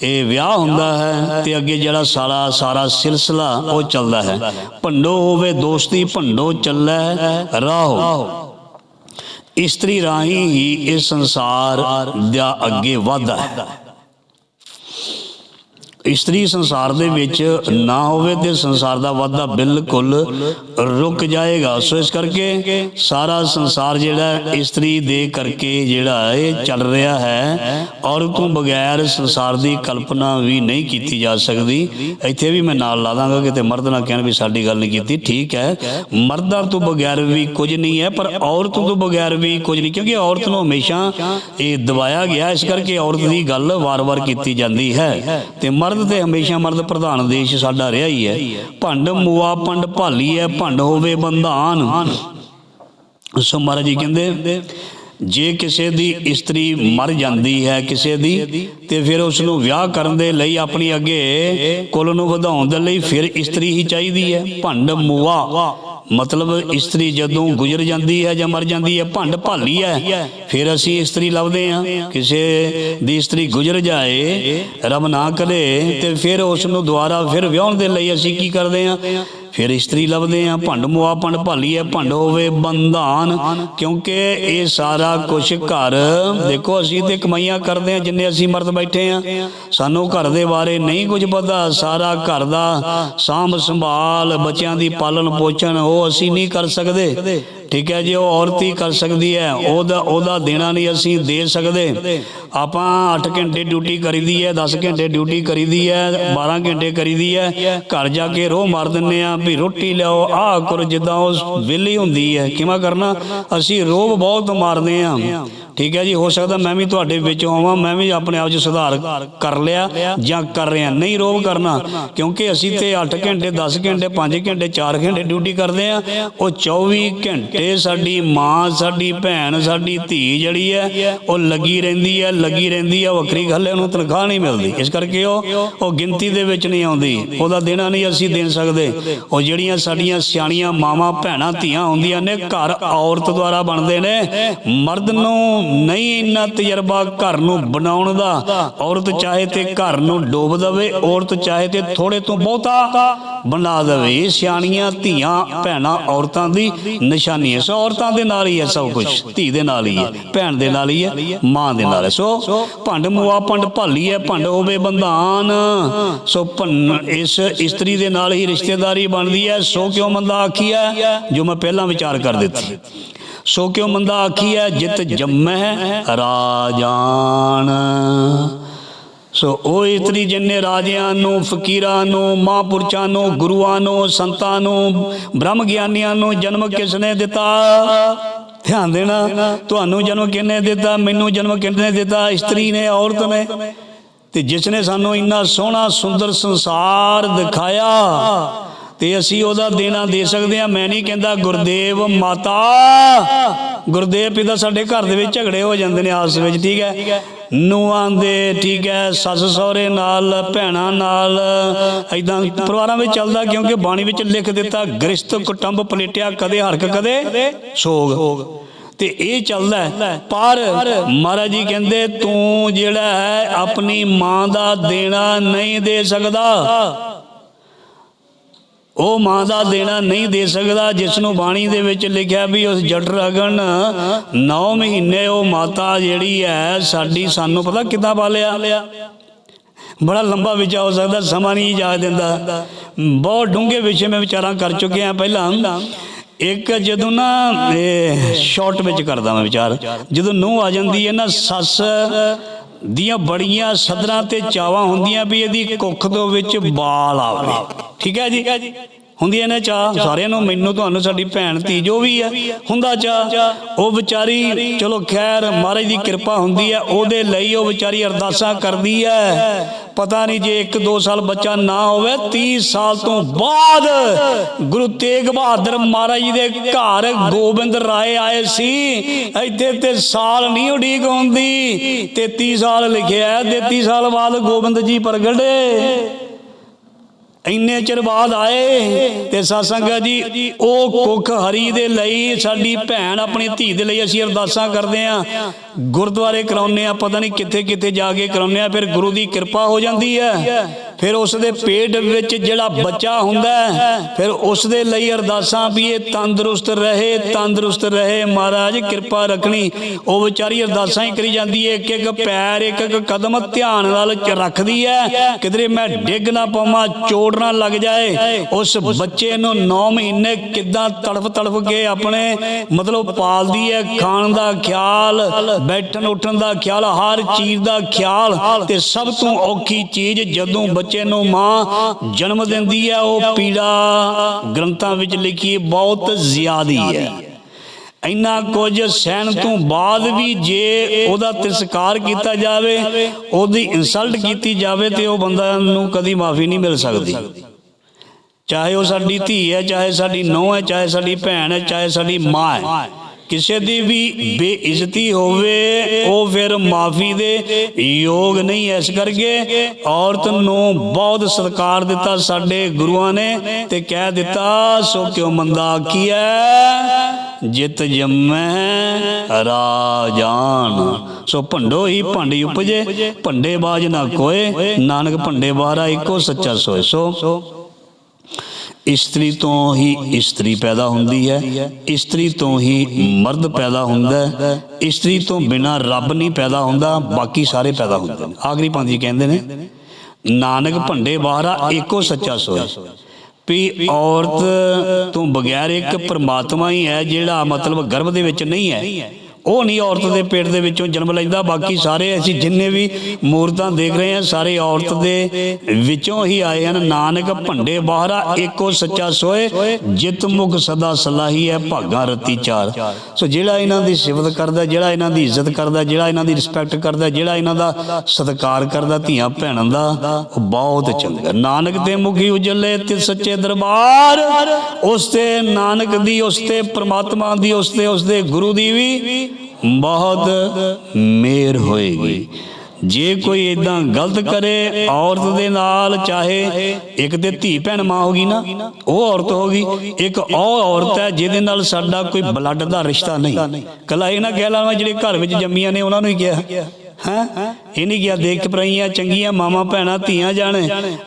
ਇਹ ਵਿਆਹ ਹੁੰਦਾ ਹੈ ਤੇ ਅੱਗੇ ਜਿਹੜਾ ਸਾਰਾ ਸਾਰਾ ਸਿਲਸਿਲਾ ਉਹ ਚੱਲਦਾ ਹੈ। ਭੰਡੋ ਹੋਵੇ ਦੋਸਤੀ, ਭੰਡੋ ਚੱਲੈ ਰਾਹੋ। ਇਸਤਰੀ ਰਾਹੀਂ ਹੀ ਇਹ ਸੰਸਾਰ ਦਾ ਅੱਗੇ ਵਧਦਾ ਹੈ। ਇਸਤਰੀ ਸੰਸਾਰ ਦੇ ਵਿੱਚ ਨਾ ਹੋਵੇ ਤੇ ਸੰਸਾਰ ਦਾ ਵਾਧਾ ਬਿਲਕੁਲ ਰੁਕ ਜਾਏਗਾ। ਸੋ ਇਸ ਕਰਕੇ ਸਾਰਾ ਸੰਸਾਰ ਜਿਹੜਾ ਇਸਤਰੀ ਦੇ ਕਰਕੇ ਜਿਹੜਾ ਇਹ ਚੱਲ ਰਿਹਾ ਹੈ। ਔਰ ਤੋਂ ਬਗੈਰ ਸੰਸਾਰ ਦੀ ਕਲਪਨਾ ਵੀ ਨਹੀਂ ਕੀਤੀ ਜਾ ਸਕਦੀ। ਇੱਥੇ ਵੀ ਮੈਂ ਨਾਲ ਲਾ ਦਾਂਗਾ ਕਿਤੇ ਮਰਦ ਨਾ ਕਹਿਣ ਵੀ ਸਾਡੀ ਗੱਲ ਨਹੀਂ ਕੀਤੀ। ਠੀਕ ਹੈ, ਮਰਦਾਂ ਤੋਂ ਬਗੈਰ ਵੀ ਕੁਝ ਨਹੀਂ ਹੈ, ਪਰ ਔਰਤ ਤੋਂ ਬਗੈਰ ਵੀ ਕੁਝ ਨਹੀਂ। ਕਿਉਂਕਿ ਔਰਤ ਨੂੰ ਹਮੇਸ਼ਾ ਇਹ ਦਬਾਇਆ ਗਿਆ। ਇਸ ਕਰਕੇ ਔਰਤ ਦੀ ਗੱਲ ਵਾਰ-ਵਾਰ ਕੀਤੀ ਜਾਂਦੀ ਹੈ। ਤੇ ਮਰਦ ਤੇ ਹਮੇਸ਼ਾ ਮਰਦ ਪ੍ਰਧਾਨ ਦੇਸ਼ ਸਾਡਾ ਰਿਹਾ ਹੀ ਹੈ। ਭੰਡ ਮੁਆ ਪੰਡ ਭਾਲੀ ਹੈ, ਭੰਡ ਹੋਵੇ ਬੰਧਾਨ। ਸੋ ਮਹਾਰਾਜ ਜੀ ਕਹਿੰਦੇ, ਜੇ ਕਿਸੇ ਦੀ ਇਸਤਰੀ ਮਰ ਜਾਂਦੀ ਹੈ ਕਿਸੇ ਦੀ, ਤੇ ਫਿਰ ਉਸ ਨੂੰ ਵਿਆਹ ਕਰਨ ਦੇ ਲਈ ਆਪਣੀ ਅੱਗੇ ਕੁਲ ਨੂੰ ਵਧਾਉਣ ਦੇ ਲਈ ਫਿਰ ਇਸਤਰੀ ਹੀ ਚਾਹੀਦੀ ਹੈ। ਭੰਡ ਮੁਆ। ਮਤਲਬ ਇਸਤਰੀ ਜਦੋਂ ਗੁਜ਼ਰ ਜਾਂਦੀ ਹੈ ਜਾਂ ਮਰ ਜਾਂਦੀ ਹੈ, ਭੰਡ ਭਾਲੀ ਹੈ, ਫਿਰ ਅਸੀਂ ਇਸਤਰੀ ਲੱਭਦੇ ਹਾਂ। ਕਿਸੇ ਦੀ ਇਸਤਰੀ ਗੁਜ਼ਰ ਜਾਏ, ਰੱਬ ਨਾ ਕਰੇ, ਤੇ ਫਿਰ ਉਸ ਨੂੰ ਦੁਬਾਰਾ ਫਿਰ ਵਿਆਹਣ ਦੇ ਲਈ ਅਸੀਂ ਕੀ ਕਰਦੇ ਹਾਂ? ਫਿਰ ਇਸਤਰੀ ਲੱਭਦੇ ਆ, ਭੰਡ ਮੁਆ ਭੰਡ ਭਾਲੀ ਹੈ ਭੰਡ ਹੋਵੇ ਬੰਧਾਨ। ਕਿਉਂਕਿ ਇਹ ਸਾਰਾ ਕੁਝ ਘਰ, ਦੇਖੋ ਅਸੀਂ ਤੇ ਕਮਾਈਆਂ ਕਰਦੇ ਆ, ਜਿੰਨੇ ਅਸੀਂ ਮਰਦ ਬੈਠੇ ਆ। ਸਾਨੂੰ ਘਰ ਦੇ ਬਾਰੇ ਨਹੀਂ ਕੁਝ ਪਤਾ, ਸਾਰਾ ਘਰ ਦਾ ਸਾਂਭ ਸੰਭਾਲ, ਬੱਚਿਆਂ ਦੀ ਪਾਲਣ ਪੋਸ਼ਣ, ਉਹ ਅਸੀਂ ਨਹੀਂ ਕਰ ਸਕਦੇ। ਠੀਕ ਹੈ ਜੀ, ਉਹ ਔਰਤ ਹੀ ਕਰ ਸਕਦੀ ਹੈ। ਉਹਦਾ ਉਹਦਾ ਦੇਣਾ ਨਹੀਂ ਅਸੀਂ ਦੇ ਸਕਦੇ। ਆਪਾਂ 8 ਘੰਟੇ ਡਿਊਟੀ ਕਰੀਦੀ ਹੈ 10 ਘੰਟੇ ਡਿਊਟੀ ਕਰੀਦੀ ਹੈ 12 ਘੰਟੇ ਕਰੀਦੀ ਹੈ। ਘਰ ਜਾ ਕੇ ਰੋਹ ਮਾਰ ਦਿੰਨੇ ਆ ਵੀ ਰੋਟੀ ਲਿਆਓ, ਆਹ ਕਰੋ ਜਿੱਦਾਂ ਉਹ ਵਿਹਲੀ ਹੁੰਦੀ ਹੈ। ਕਿਵੇਂ ਕਰਨਾ? ਅਸੀਂ ਰੋਹ ਬਹੁਤ ਮਾਰਦੇ ਆ ਠੀਕ ਹੈ ਜੀ, ਹੋ ਸਕਦਾ ਮੈਂ ਵੀ ਤੁਹਾਡੇ ਵਿੱਚ ਆਵਾਂ, ਮੈਂ ਵੀ ਆਪਣੇ ਆਪ 'ਚ ਸੁਧਾਰ ਕਰ ਲਿਆ ਜਾਂ ਕਰ ਰਿਹਾ। ਨਹੀਂ ਰੋਬ ਕਰਨਾ, ਕਿਉਂਕਿ ਅਸੀਂ ਤੇ 8 ਘੰਟੇ 10 ਘੰਟੇ 5 ਘੰਟੇ 4 ਘੰਟੇ ਡਿਊਟੀ ਕਰਦੇ ਆ ਉਹ 24 ਘੰਟੇ ਸਾਡੀ ਮਾਂ, ਸਾਡੀ ਭੈਣ, ਸਾਡੀ ਧੀ ਜਿਹੜੀ ਹੈ, ਉਹ ਲੱਗੀ ਰਹਿੰਦੀ ਹੈ, ਲੱਗੀ ਰਹਿੰਦੀ ਹੈ, ਵੱਖਰੀ ਗੱਲ ਹੈ, ਉਹਨੂੰ ਤਨਖਾਹ ਨਹੀਂ ਮਿਲਦੀ। ਇਸ ਕਰਕੇ ਉਹ ਉਹ ਗਿਣਤੀ ਦੇ ਵਿੱਚ ਨਹੀਂ ਆਉਂਦੀ। ਉਹਦਾ ਦੇਣਾ ਨਹੀਂ ਅਸੀਂ ਦੇ ਸਕਦੇ। ਉਹ ਜਿਹੜੀਆਂ ਸਾਡੀਆਂ ਸਿਆਣੀਆਂ ਮਾਵਾਂ, ਭੈਣਾਂ, ਧੀਆਂ ਹੁੰਦੀਆਂ ਨੇ, ਘਰ ਔਰਤ ਦੁਆਰਾ ਬਣਦੇ ਨੇ, ਮਰਦ ਨੂੰ ਨਹੀਂ ਇੰਨਾ ਤਜਰਬਾ ਘਰ ਨੂੰ ਬਣਾਉਣ ਦਾ। ਔਰਤ ਚਾਹੇ ਤੇ ਘਰ ਨੂੰ ਡੋਬ ਦਵੇ, ਔਰਤ ਚਾਹੇ ਤੇ ਥੋੜੇ ਤੋਂ ਬਹੁਤਾ ਬਣਾ ਦਵੇ। ਇਹ ਸਿਆਣੀਆਂ ਧੀਆਂ, ਭੈਣਾਂ, ਔਰਤਾਂ ਦੀ ਨਿਸ਼ਾਨੀ ਹੈ। ਸੋ ਔਰਤਾਂ ਦੇ ਨਾਲ ਹੀ ਹੈ ਸਭ ਕੁਝ ਧੀ ਦੇ ਨਾਲ ਹੀ ਹੈ, ਭੈਣ ਦੇ ਨਾਲ ਹੀ ਹੈ, ਮਾਂ ਦੇ ਨਾਲ ਹੈ। ਸੋ ਭੰਡ ਮੁਆ, ਭੰਡ ਭਾਲੀ ਹੈ, ਭੰਡ ਹੋਵੇ ਬੰਧਾਨ। ਸੋ ਭੰਨ ਇਸ ਇਸਤਰੀ ਦੇ ਨਾਲ ਹੀ ਰਿਸ਼ਤੇਦਾਰੀ ਬਣਦੀ ਹੈ। ਸੋ ਕਿਉਂ ਮੰਦਾ ਆਖੀ ਹੈ ਜੋ ਮੈਂ ਪਹਿਲਾਂ ਵਿਚਾਰ ਕਰ ਦਿੱਤੀ। ਸੋ ਕਿਉ ਮੰਦਾ ਆਖੀਐ, ਜਿਤ ਜੰਮੈ ਰਾਜਾਨ। ਸੋ ਉਹ ਇਤਰੀ ਜਿੰਨੇ ਰਾਜਿਆਂ ਨੂੰ, ਫਕੀਰਾਂ ਨੂੰ ਮਹਾਂਪੁਰਸ਼ਾਂ ਨੂੰ, ਗੁਰੂਆਂ ਨੂੰ, ਸੰਤਾਂ ਨੂੰ, ਬ੍ਰਹਮ ਗਿਆਨੀਆਂ ਨੂੰ ਜਨਮ ਕਿਸ ਨੇ ਦਿੱਤਾ? ਧਿਆਨ ਦੇਣਾ, ਤੁਹਾਨੂੰ ਜਨਮ ਕਿਹਨੇ ਦਿੱਤਾ, ਮੈਨੂੰ ਜਨਮ ਕਿਹਨੇ ਦਿੱਤਾ, ਇਸਤਰੀ ਨੇ, ਔਰਤ ਨੇ? ਤੇ ਜਿਸ ਨੇ ਸਾਨੂੰ ਇੰਨਾ ਸੋਹਣਾ, ਸੁੰਦਰ ਸੰਸਾਰ ਦਿਖਾਇਆ ਤੇ ਅਸੀਂ ਉਹਦਾ ਦੇਣਾ ਦੇ ਸਕਦੇ ਆ ਮੈਂ ਨਹੀਂ ਕਹਿੰਦਾ ਗੁਰਦੇਵ ਮਾਤਾ। ਗੁਰਦੇਵ ਪਿਤਾ ਸਾਡੇ ਘਰ ਦੇ ਵਿੱਚ ਝਗੜੇ ਹੋ ਜਾਂਦੇ ਨੇ ਆਪਸ ਵਿੱਚ, ਠੀਕ ਹੈ? ਨੂੰਹਾਂ ਦੇ, ਠੀਕ ਹੈ, ਸੱਸ ਸਹੁਰੇ ਨਾਲ, ਭੈਣਾਂ ਨਾਲ। ਐਦਾਂ ਪਰਿਵਾਰਾਂ ਵਿੱਚ ਚੱਲਦਾ ਕਿਉਂਕਿ ਬਾਣੀ ਵਿੱਚ ਲਿਖ ਦਿੱਤਾ, ਗ੍ਰਿਸ਼ਤ ਕੁਟੰਬ ਪਲੇਟਿਆ, ਕਦੇ ਹਰਕ, ਕਦੇ ਸੋਗ। ਤੇ ਇਹ ਚੱਲਦਾ ਪਰ ਮਹਾਰਾਜ ਜੀ ਕਹਿੰਦੇ, ਤੂੰ ਜਿਹੜਾ ਹੈ, ਆਪਣੀ ਮਾਂ ਦਾ ਦੇਣਾ ਨਹੀਂ ਦੇ ਸਕਦਾ। ਉਹ ਮਾਂ ਦਾ ਦੇਣਾ ਨਹੀਂ ਦੇ ਸਕਦਾ, ਜਿਸ ਨੂੰ ਬਾਣੀ ਦੇ ਵਿੱਚ ਲਿਖਿਆ ਵੀ ਉਸ ਜੱਟ ਰਗਣ 9 ਮਹੀਨੇ ਉਹ ਮਾਤਾ ਜਿਹੜੀ ਹੈ, ਸਾਡੀ ਸਾਨੂੰ ਪਤਾ ਕਿੱਦਾਂ ਪਾਲਿਆ? ਬੜਾ ਲੰਬਾ ਵਿਚਾ ਹੋ ਸਕਦਾ, ਸਮਾਂ ਨਹੀਂ ਜਾ ਦਿੰਦਾ। ਬਹੁਤ ਡੂੰਘੇ ਵਿਸ਼ੇ ਮੈਂ ਵਿਚਾਰਾਂ ਕਰ ਚੁੱਕੇ ਆ ਪਹਿਲਾਂ। ਇੱਕ ਜਦੋਂ ਨਾ, ਇਹ ਸ਼ਾਰਟ ਵਿੱਚ ਕਰਦਾ ਮੈਂ ਵਿਚਾਰ। ਜਦੋਂ ਨੂੰ ਆ ਜਾਂਦੀ ਹੈ ਨਾ, ਸੱਸ ਦੀਆਂ ਬੜੀਆਂ ਸਦਰਾਂ ਤੇ ਚਾਵਾਂ ਹੁੰਦੀਆਂ ਵੀ ਇਹਦੀ ਕੁੱਖ ਦੇ ਵਿੱਚ ਬਾਲ ਆਵੇ। ਠੀਕ ਹੈ ਜੀ? ਹੁੰਦੀਆਂ ਨੇ ਚਾਹ। ਸਾਰਿਆਂ ਨੂੰ ਮੈਨੂੰ ਤੁਹਾਨੂੰ ਸਾਡੀ ਭੈਣ ਧੀ ਜੋ ਵੀ ਹੈ ਹੁੰਦਾ ਚਾਹ। ਉਹ ਵਿਚਾਰੀ ਚਲੋ ਖੈਰ ਮਹਾਰਾਜ ਦੀ ਕਿਰਪਾ ਹੁੰਦੀ ਹੈ ਉਹਦੇ ਲਈ ਉਹ ਵਿਚਾਰੀ ਅਰਦਾਸਾਂ ਕਰਦੀ ਹੈ। ਪਤਾ ਨਹੀਂ ਜੇ 1-2 ਸਾਲ ਬੱਚਾ ਨਾ ਹੋਵੇ 30 ਸਾਲ ਤੋਂ ਬਾਅਦ ਗੁਰੂ ਤੇਗ ਬਹਾਦਰ ਮਹਾਰਾਜ ਜੀ ਦੇ ਘਰ ਗੋਬਿੰਦ ਰਾਏ ਆਏ ਸੀ। ਇੱਥੇ ਤੇ ਸਾਲ ਨਹੀਂ ਉਡੀਕ ਹੁੰਦੀ। 33 ਸਾਲ ਲਿਖਿਆ ਹੈ, 33 ਸਾਲ ਬਾਅਦ ਗੋਬਿੰਦ ਜੀ ਪ੍ਰਗਟੇ ਇੰਨੇ ਚਿਰ ਬਾਅਦ ਆਏ ਤੇ ਸਤਸੰਗ ਜੀ, ਉਹ ਕੁੱਖ ਹਰੀ ਦੇ ਲਈ ਸਾਡੀ ਭੈਣ ਆਪਣੀ ਧੀ ਦੇ ਲਈ ਅਸੀਂ ਅਰਦਾਸਾਂ ਕਰਦੇ ਆਂ ਗੁਰਦੁਆਰੇ ਕਰਾਉਂਦੇ ਆ ਪਤਾ ਨਹੀਂ ਕਿੱਥੇ ਕਿੱਥੇ ਜਾ ਕੇ ਕਰਾਉਂਦੇ ਆ ਫਿਰ ਗੁਰੂ ਦੀ ਕਿਰਪਾ ਹੋ ਜਾਂਦੀ ਹੈ। ਫਿਰ ਉਸ ਦੇ ਪੇਟ ਵਿੱਚ ਜਿਹੜਾ ਬੱਚਾ ਹੁੰਦਾ ਹੈ, ਫਿਰ ਉਸ ਦੇ ਲਈ ਅਰਦਾਸਾਂ ਵੀ ਇਹ ਤੰਦਰੁਸਤ ਰਹੇ ਤੰਦਰੁਸਤ ਰਹੇ। ਮਹਾਰਾਜ, ਕਿਰਪਾ ਰੱਖਣੀ। ਉਹ ਵਿਚਾਰੀ ਅਰਦਾਸਾਂ ਹੀ ਕਰੀ ਜਾਂਦੀ ਹੈ, ਇੱਕ ਇੱਕ ਪੈਰ, ਇੱਕ ਇੱਕ ਕਦਮ ਧਿਆਨ ਨਾਲ ਰੱਖਦੀ ਹੈ। ਕਿਧਰੇ ਮੈਂ ਡਿੱਗ ਨਾ ਪਾਵਾਂ, ਚੋਟ ਨਾ ਲੱਗ ਜਾਏ। ਉਸ ਬੱਚੇ ਨੂੰ 9 ਮਹੀਨੇ ਕਿਦਾਂ ਤੜਫ ਤੜਫ ਕੇ ਆਪਣੇ ਮਤਲਬ ਪਾਲਦੀ ਹੈ, ਖਾਣ ਦਾ ਖਿਆਲ, ਬੈਠਣ ਉੱਠਣ ਦਾ ਖਿਆਲ, ਹਰ ਚੀਜ਼ ਦਾ ਖਿਆਲ। ਤੇ ਸਭ ਤੋਂ ਔਖੀ ਚੀਜ਼ ਜਦੋਂ ਬੱਚੇ ਨੂੰ ਮਾਂ ਜਨਮ ਦਿੰਦੀ ਹੈ, ਉਹ ਪੀੜਾ ਗ੍ਰੰਥਾਂ ਵਿੱਚ ਲਿਖੀ ਬਹੁਤ ਜ਼ਿਆਦੀ ਹੈ। ਇੰਨਾ ਕੁਝ ਸਹਿਣ ਤੋਂ ਬਾਅਦ ਵੀ ਜੇ ਉਹਦਾ ਤਿਰਸਕਾਰ ਕੀਤਾ ਜਾਵੇ, ਉਹਦੀ ਇਨਸਲਟ ਕੀਤੀ ਜਾਵੇ ਤੇ ਉਹ ਬੰਦਾ ਨੂੰ ਕਦੀ ਮਾਫੀ ਨਹੀਂ ਮਿਲ ਸਕਦੀ। ਚਾਹੇ ਉਹ ਸਾਡੀ ਧੀ ਹੈ, ਚਾਹੇ ਸਾਡੀ ਨੂੰਹ ਹੈ, ਚਾਹੇ ਸਾਡੀ ਭੈਣ ਹੈ, ਚਾਹੇ ਸਾਡੀ ਮਾਂ ਹੈ। ਕਿਸੇ ਦੀ ਵੀ ਬੇਇੱਜ਼ਤੀ ਹੋਵੇ, ਉਹ ਫਿਰ ਮਾਫੀ ਦੇ ਯੋਗ ਨਹੀਂ ਐ ਕਰਕੇ ਔਰਤ ਨੂੰ ਬਹੁਤ ਸਤਿਕਾਰ ਦਿੱਤਾ ਸਾਡੇ ਗੁਰੂਆਂ ਨੇ ਤੇ ਕਹਿ ਦਿੱਤਾ, ਸੋ ਕਿਉ ਮੰਦਾ ਆਖੀਐ? ਜਿਤ ਜੰਮੈ ਰਾਜਾਨ। ਸੋ ਭੰਡੋ ਹੀ ਭੰਡ ਉਪਜੇ ਭੰਡੇ ਬਾਜ ਨਾ ਕੋਏ, ਨਾਨਕ ਭੰਡੇ ਬਾਰਾ ਇੱਕੋ ਸੱਚਾ ਸੋਏ। ਸੋ ਇਸਤਰੀ ਤੋਂ ਹੀ ਇਸਤਰੀ ਪੈਦਾ ਹੁੰਦੀ ਹੈ, ਇਸਤਰੀ ਤੋਂ ਹੀ ਮਰਦ ਪੈਦਾ ਹੁੰਦਾ ਹੈ, ਇਸਤਰੀ ਤੋਂ ਬਿਨਾ ਰੱਬ ਨਹੀਂ ਪੈਦਾ ਹੁੰਦਾ, ਬਾਕੀ ਸਾਰੇ ਪੈਦਾ ਹੁੰਦੇ ਨੇ। ਆਖਰੀ ਪੰਜੀ ਕਹਿੰਦੇ ਨੇ, ਨਾਨਕ ਭੰਡੇ ਬਾਹਰਾ ਏਕੋ ਸੱਚਾ ਸੋਏ। ਵੀ ਔਰਤ ਤੋਂ ਬਗੈਰ ਇੱਕ ਪਰਮਾਤਮਾ ਹੀ ਹੈ, ਜਿਹੜਾ ਮਤਲਬ ਗਰਭ ਦੇ ਵਿੱਚ ਨਹੀਂ ਹੈ। ਉਹ ਨਹੀਂ, ਔਰਤ ਦੇ ਪੇਟ ਦੇ ਵਿੱਚੋਂ ਜਨਮ ਲੈਂਦਾ, ਬਾਕੀ ਸਾਰੇ ਅਸੀਂ ਜਿੰਨੇ ਵੀ ਮੂਰਤਾਂ ਦੇਖ ਰਹੇ ਹਾਂ, ਸਾਰੇ ਔਰਤ ਦੇ ਵਿੱਚੋਂ ਹੀ ਆਏ ਹਨ। ਨਾਨਕ ਭੰਡੇ ਬਾਹਰਾ ਏਕੋ ਸੱਚਾ ਸੋਏ, ਜਿਤ ਮੁਖ ਸਦਾ ਸਲਾਹੀ ਹੈ, ਭਾਗਾ ਰਤੀ ਚਾਰ। ਸੋ ਜਿਹੜਾ ਇਹਨਾਂ ਦੀ ਸਿਫਤ ਕਰਦਾ, ਜਿਹੜਾ ਇਹਨਾਂ ਦੀ ਇੱਜ਼ਤ ਕਰਦਾ, ਜਿਹੜਾ ਇਹਨਾਂ ਦੀ ਰਿਸਪੈਕਟ ਕਰਦਾ, ਜਿਹੜਾ ਇਹਨਾਂ ਦਾ ਸਤਿਕਾਰ ਕਰਦਾ ਧੀਆਂ ਭੈਣਾਂ ਦਾ, ਉਹ ਬਹੁਤ ਚੰਗਾ। ਨਾਨਕ ਦੇ ਮੁਖੀ ਉਜਲੇ ਤੇ ਸੱਚੇ ਦਰਬਾਰ, ਉਸ ਤੇ ਨਾਨਕ ਦੀ, ਉਸ ਤੇ ਪ੍ਰਮਾਤਮਾ ਦੀ, ਉਸ ਤੇ ਉਸ ਦੇ ਗੁਰੂ ਦੀ ਵੀ ਬਹੁਤ ਮਿਹਰ ਹੋਏਗੀ। ਜੇ ਕੋਈ ਇਦਾਂ ਗਲਤ ਕਰੇ, ਔਰਤ ਦੇ ਨਾਲ ਚਾਹੇ ਇੱਕ ਤੇ ਧੀ ਭੈਣ ਮਾਂ ਹੋਗੀ ਨਾ, ਉਹ ਔਰਤ ਹੋਗੀ, ਇੱਕ ਉਹ ਔਰਤ ਹੈ ਜਿਹਦੇ ਨਾਲ ਸਾਡਾ ਕੋਈ ਬਲੱਡ ਦਾ ਰਿਸ਼ਤਾ ਨਹੀਂ। ਕਲਾ ਇਹ ਨਾ ਕਹਿ ਲਾਵਾਂ ਜਿਹੜੇ ਘਰ ਵਿੱਚ ਜੰਮੀਆਂ ਨੇ, ਉਹਨਾਂ ਨੂੰ ਹੀ ਕਿਹਾ। ਹੈ ਇਹ ਨਹੀਂ ਗਿਆ, ਦੇਖ ਪਰਈਆਂ ਚੰਗੀਆਂ ਮਾਵਾਂ, ਭੈਣਾਂ, ਧੀਆਂ ਜਾਣ।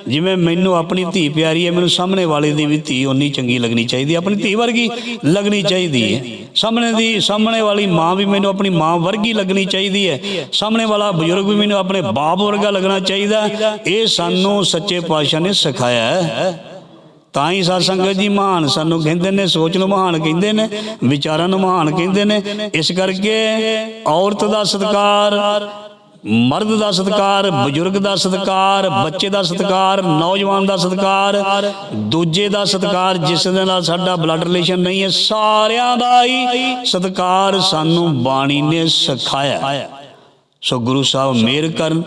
ਜਿਵੇਂ ਮੈਨੂੰ ਆਪਣੀ ਧੀ ਪਿਆਰੀ ਹੈ, ਮੈਨੂੰ ਸਾਹਮਣੇ ਵਾਲੇ ਦੀ ਵੀ ਧੀ ਓਨੀ ਚੰਗੀ ਲੱਗਣੀ ਚਾਹੀਦੀ ਆਪਣੀ ਧੀ ਵਰਗੀ ਲੱਗਣੀ ਚਾਹੀਦੀ ਹੈ। ਸਾਹਮਣੇ ਦੀ, ਸਾਹਮਣੇ ਵਾਲੀ ਮਾਂ ਵੀ ਮੈਨੂੰ ਆਪਣੀ ਮਾਂ ਵਰਗੀ ਲੱਗਣੀ ਚਾਹੀਦੀ ਹੈ। ਸਾਹਮਣੇ ਵਾਲਾ ਬਜ਼ੁਰਗ ਵੀ ਮੈਨੂੰ ਆਪਣੇ ਬਾਪ ਵਰਗਾ ਲੱਗਣਾ ਚਾਹੀਦਾ। ਇਹ ਸਾਨੂੰ ਸੱਚੇ ਪਾਤਸ਼ਾਹ ਨੇ ਸਿਖਾਇਆ ਹੈ। ਤਾਂ ਹੀ ਸਾਧ ਸੰਗਤ ਜੀ ਮਹਾਨ ਸਾਨੂੰ ਕਹਿੰਦੇ ਨੇ, ਸੋਚ ਨੂੰ ਮਹਾਨ ਕਹਿੰਦੇ ਨੇ, ਵਿਚਾਰਾਂ ਨੂੰ ਮਹਾਨ ਕਹਿੰਦੇ ਨੇ। ਇਸ ਕਰਕੇ ਔਰਤ ਦਾ ਸਤਿਕਾਰ ਮਰਦ ਦਾ ਸਤਕਾਰ, ਬਜ਼ੁਰਗ ਦਾ ਸਤਕਾਰ, ਬੱਚੇ ਦਾ ਸਤਕਾਰ, ਨੌਜਵਾਨ ਦਾ ਸਤਕਾਰ, ਦੂਜੇ ਦਾ ਸਤਕਾਰ, ਜਿਸ ਦੇ ਨਾਲ ਸਾਡਾ ਬਲੱਡ ਰਿਲੇਸ਼ਨ ਨਹੀਂ ਹੈ, ਸਾਰਿਆਂ ਦਾ ਹੀ ਸਤਕਾਰ ਸਾਨੂੰ ਬਾਣੀ ਨੇ ਸਿਖਾਇਆ। ਸੋ ਗੁਰੂ ਸਾਹਿਬ ਮਿਹਰ ਕਰਨ।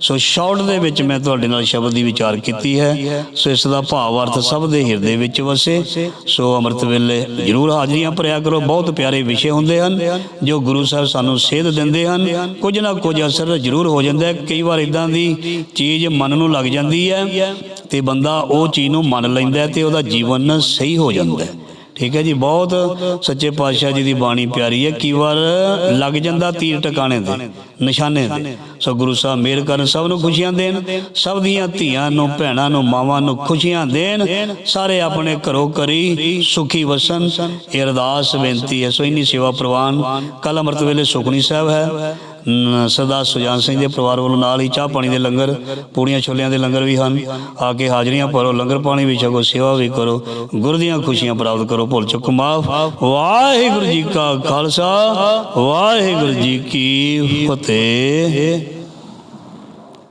ਸੋ ਸ਼ਾਰਟ ਦੇ ਵਿੱਚ ਮੈਂ ਤੁਹਾਡੇ ਨਾਲ ਸ਼ਬਦ ਦੀ ਵਿਚਾਰ ਕੀਤੀ ਹੈ। ਸੋ ਇਸ ਦਾ ਭਾਵ ਅਰਥ ਸਭ ਦੇ ਹਿਰਦੇ ਵਿੱਚ ਵਸੇ। ਸੋ ਅੰਮ੍ਰਿਤ ਵੇਲੇ ਜਰੂਰ ਹਾਜ਼ਰੀਆਂ ਭਰਿਆ ਕਰੋ। ਬਹੁਤ ਪਿਆਰੇ ਵਿਸ਼ੇ ਹੁੰਦੇ ਹਨ ਜੋ ਗੁਰੂ ਸਾਹਿਬ ਸਾਨੂੰ ਸੇਧ ਦਿੰਦੇ ਹਨ। ਕੁਝ ਨਾ ਕੁਝ ਅਸਰ ਜ਼ਰੂਰ ਹੋ ਜਾਂਦਾ ਹੈ। ਕਈ ਵਾਰ ਇਦਾਂ ਦੀ ਚੀਜ਼ ਮਨ ਨੂੰ ਲੱਗ ਜਾਂਦੀ ਹੈ ਤੇ ਬੰਦਾ ਉਹ ਚੀਜ਼ ਨੂੰ ਮੰਨ ਲੈਂਦਾ ਤੇ ਉਹਦਾ ਜੀਵਨ ਸਹੀ ਹੋ। ਜਾਂਦਾ ਹੈ। ਠੀਕ ਹੈ ਜੀ, ਬਹੁਤ ਸੱਚੇ ਪਾਤਸ਼ਾਹ ਜੀ ਦੀ ਬਾਣੀ ਪਿਆਰੀ ਹੈ। ਕਈ ਵਾਰ ਲੱਗ ਜਾਂਦਾ ਤੀਰ ਟਿਕਾਣੇ ਤੇ, ਨਿਸ਼ਾਨੇ ਤੇ? ਸੋ ਗੁਰੂ ਸਾਹਿਬ ਮਿਹਰ ਕਰਨ, ਸਭ ਨੂੰ ਖੁਸ਼ੀਆਂ ਦੇਣ, ਸਭ ਦੀਆਂ ਧੀਆਂ ਨੂੰ, ਭੈਣਾਂ ਨੂੰ, ਮਾਵਾਂ ਨੂੰ ਖੁਸ਼ੀਆਂ ਦੇਣ, ਸਾਰੇ ਆਪਣੇ ਘਰੋਂ ਕਰੀ ਸੁਖੀ ਵਸਣ। ਇਹ ਅਰਦਾਸ, ਬੇਨਤੀ ਹੈ, ਸੋ ਇੰਨੀ ਸੇਵਾ ਪ੍ਰਵਾਨ ਕੱਲ ਅੰਮ੍ਰਿਤ ਵੇਲੇ ਸੁਖਣੀ ਸਾਹਿਬ ਹੈ। ਸਰਦਾਰ ਸੁਜਾਨ ਸਿੰਘ ਦੇ ਪਰਿਵਾਰ ਵੱਲੋਂ ਨਾਲ ਹੀ ਚਾਹ ਪਾਣੀ ਦੇ ਲੰਗਰ, ਪੂੜੀਆਂ ਛੋਲਿਆਂ ਦੇ ਲੰਗਰ ਵੀ ਹਨ। ਆ ਕੇ ਹਾਜ਼ਰੀਆਂ ਭਰੋ, ਲੰਗਰ ਪਾਣੀ ਵੀ ਛਕੋ, ਸੇਵਾ ਵੀ ਕਰੋ, ਗੁਰ ਦੀਆਂ ਖੁਸ਼ੀਆਂ ਪ੍ਰਾਪਤ ਕਰੋ, ਭੁੱਲ ਚੁੱਕ ਮਾਫ। ਵਾਹਿਗੁਰੂ ਜੀ ਕਾ ਖਾਲਸਾ, ਵਾਹਿਗੁਰੂ ਜੀ ਕੀ ਫਤਿਹ।